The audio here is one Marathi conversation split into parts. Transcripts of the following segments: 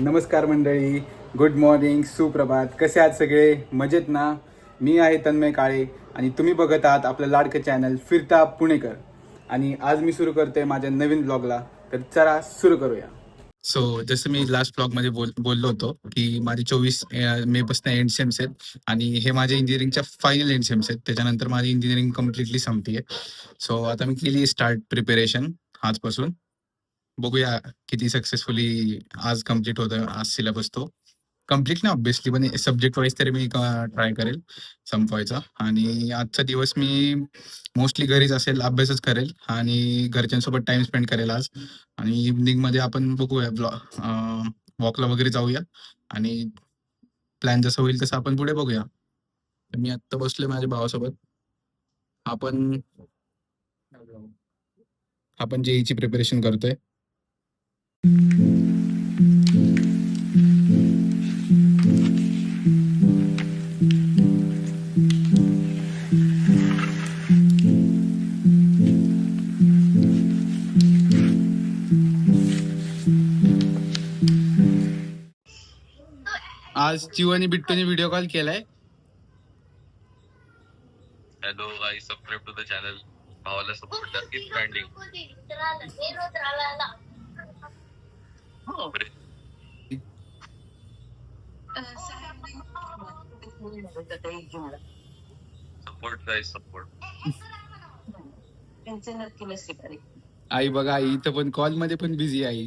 नमस्कार मंडळी. गुड मॉर्निंग सुप्रभात. कसे आहात सगळे? मजेत ना? मी आहे तन्मय काळे आणि तुम्ही बघत आहात आपलं लाडकं चॅनल फिरता पुणेकर. आणि आज मी सुरू करतोय माझ्या नवीन ब्लॉगला तर चला सुरू करूया. सो जसं मी लास्ट ब्लॉगमध्ये बोल बोललो होतो की माझे चोवीस मे पासून एंड सेम्स आहेत आणि हे माझे इंजिनिअरिंगच्या फायनल एंड सेम्स आहेत. त्याच्यानंतर माझी इंजिनिअरिंग कम्प्लिटली संपतीये. सो आता मी केली स्टार्ट प्रिपेरेशन आजपासून. बघूया किती सक्सेसफुली आज कंप्लीट होतं आज सिलेबस तो. कंप्लीट नाही ऑब्विसली पण सब्जेक्ट वाईज तरी मी ट्राय करेल संपवायचा. आणि आजचा दिवस मी मोस्टली घरीच असेल अभ्यासच करेल. आणि घरच्यांसोबत टाइम स्पेंड करेल आज. आणि इव्हनिंगमध्ये आपण बघूया ब्लॉग वॉकला वगैरे जाऊया. आणि प्लॅन जसं होईल तसं आपण पुढे बघूया. मी आत्ता बसलोय माझ्या भावासोबत. आपण आपण जेईची प्रिपरेशन करतोय. आज चिव आणि बिट्टूने व्हिडिओ कॉल केलाय. Hello guys subscribe to the channel भावाला सपोर्ट करा keep trending support guys support नक्की नसते आई बघा आई इथं पण कॉलमध्ये पण बिझी आई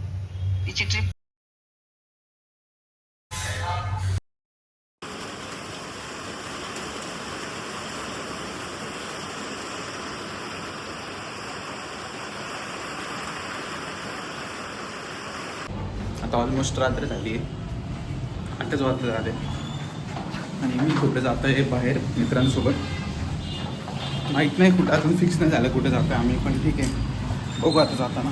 हिची ट्रिप आता ऑलमोस्ट रात्र झाली. आहे आठच वाजता झाले. आणि मी कुठं जातो आहे बाहेर मित्रांसोबत. माहीत नाही कुठं अजून फिक्स नाही झालं कुठं जातो आम्ही पण ठीक आहे. बघू आता जाताना.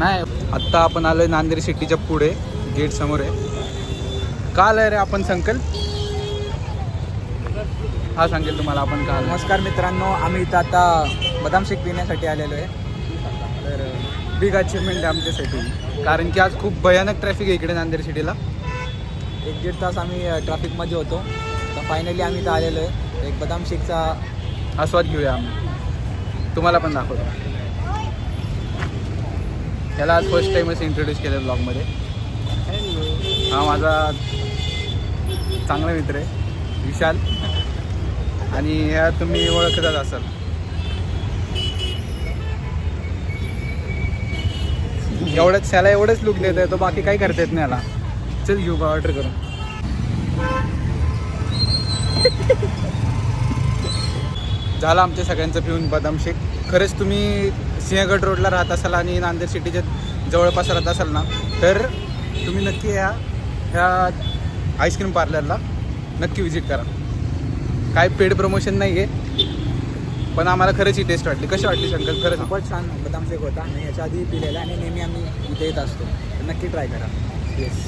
नाही आत्ता आपण आलोय नांदेड सिटीच्या पुढे गेट समोर आहे. का आलोय रे आपण संकल? हा सांगेल तुम्हाला आपण का आलोय. नमस्कार मित्रांनो आम्ही इथं आता बदाम शेक पिण्यासाठी आलेलो आहे. तर बिग अचिव्हमेंट आहे आमच्यासाठी कारण की आज खूप भयानक ट्रॅफिक आहे इकडे नांदेड सिटीला. एक दीड तास आम्ही ट्रॅफिकमध्ये होतो. तर फायनली आम्ही इथं आलेलो आहे. एक बदाम शेकचा आस्वाद घेऊया आम्ही. तुम्हाला पण दाखवतो. त्याला आज फर्स्ट टाइमच इंट्रोड्यूस केलं ब्लॉगमध्ये हा माझा चांगला मित्र आहे विशाल. आणि ह्या तुम्ही ओळखतच असाल. एवढंच त्याला एवढंच लुक देत आहे तो बाकी काही करता येत नाही याला चल घेऊ बा ऑर्डर करून. झालं आमच्या सगळ्यांचं पिऊन बदाम शेक. खरंच तुम्ही सिंहगड रोडला राहत असाल आणि नांदेड सिटीच्या जवळपास राहत असाल ना तर तुम्ही नक्की या ह्या आईस्क्रीम पार्लरला नक्की विजिट करा. काय पेड प्रमोशन नाही आहे पण आम्हाला खरंच ही टेस्ट वाटली. कशी वाटली शंकर? खरंच खूपच छान बदाम शेक होता. आणि याच्या आधी पिलेला आणि नेहमी आम्ही इथे येत असतो. तर नक्की ट्राय करा. येस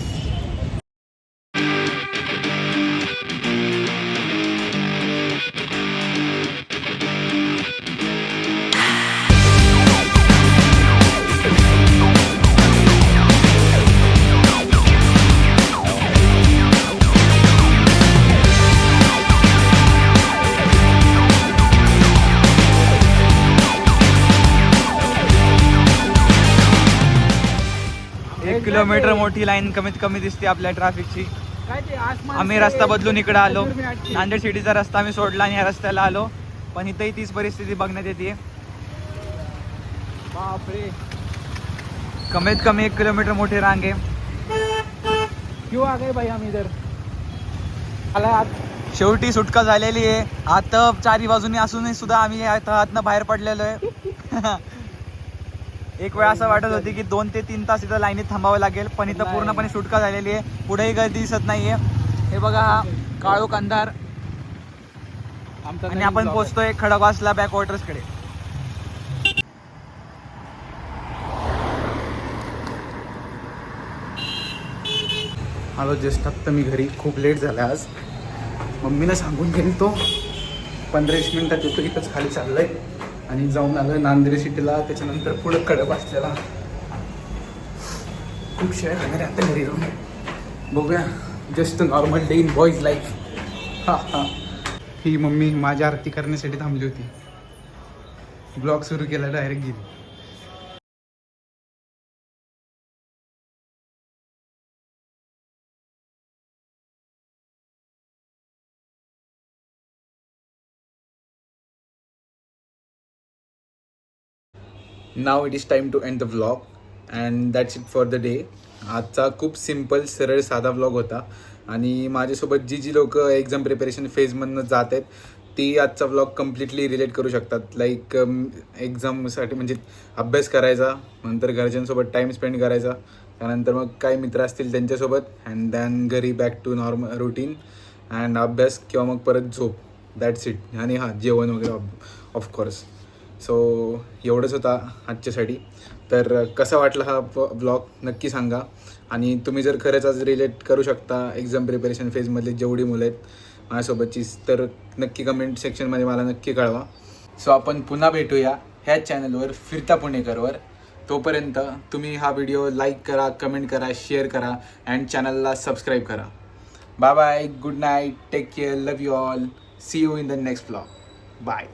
किलोमीटर मोठी लाईन कमीत कमी दिसते आपल्या ट्रॅफिकची. आम्ही रस्ता बदलून इकडे आलो. नांदेड सिटीचा रस्ता आम्ही सोडला आणि या रस्त्याला आलो. पण इथंही तीच परिस्थिती बघण्यात येते. बापरे. कमीत कमी एक किलोमीटर मोठी रांग आहे. क्यों आ गए भाई हम इधर? आला आत शेवटी सुटका झालेली आहे. आता चारी बाजूनी असूनही सुद्धा आम्ही आता आतनं बाहेर पडलेलो आहे. एक वेळ असं वाटत होती की दोन ते तीन तास इथं लाईनीत थांबावं लागेल पण इथं. पूर्णपणे सुटका झालेली आहे. पुढेही गर्दी दिसत नाहीये. हे बघा हा काळोख अंधार आणि आपण. पोहोचतोय खडकवासला बॅकवॉटर्सकडे. आलो जस्ट आत्ता मी घरी. खूप लेट झाला आज. मम्मीनं सांगून गेली तो पंधरा वीस मिनिटात येतो इथंच खाली चाललंय. आणि जाऊन आलं नांदेड सिटीला. त्याच्यानंतर पुढं कडप असलेला खूप शेअर खाणार आता घरी जाऊन. बघूया. Just normal day in boys life हा हा. ही मम्मी माझी आरती करण्यासाठी थांबली होती. ब्लॉग सुरू केला डायरेक्ट गेली. नाव it is time to end the vlog and that's it for the day आजचा खूप सिंपल सरळ साधा व्लॉग होता. आणि माझ्यासोबत जी जी लोकं एक्झाम प्रिपरेशन फेजमधनं जात आहेत ती आजचा व्लॉग कम्प्लिटली रिलेट करू शकतात. लाईक एक्झामसाठी um, म्हणजे अभ्यास करायचा नंतर घरच्यांसोबत टाईम स्पेंड करायचा त्यानंतर मग काही मित्र असतील त्यांच्यासोबत अँड दॅन घरी back to normal routine and अभ्यास किंवा मग परत झोप. दॅट्स इट आणि हां जेवण वगैरे ऑफकोर्स सो एवढंच होता आजच्यासाठी. तर कसा वाटला हा ब्लॉग नक्की सांगा. आणि तुम्ही जर खरंच आज रिलेट करू शकता एक्झाम प्रिपरेशन फेजमधले जेवढी मुलं आहेत माझ्यासोबतची तर नक्की कमेंट सेक्शनमध्ये मला नक्की कळवा. सो आपण पुन्हा भेटूया ह्याच चॅनलवर फिरता पुणेकरवर. तोपर्यंत तुम्ही हा व्हिडिओ लाईक करा कमेंट करा शेअर करा अँड चॅनलला सबस्क्राईब करा. Bye bye good night take care love you all see you in the next blog bye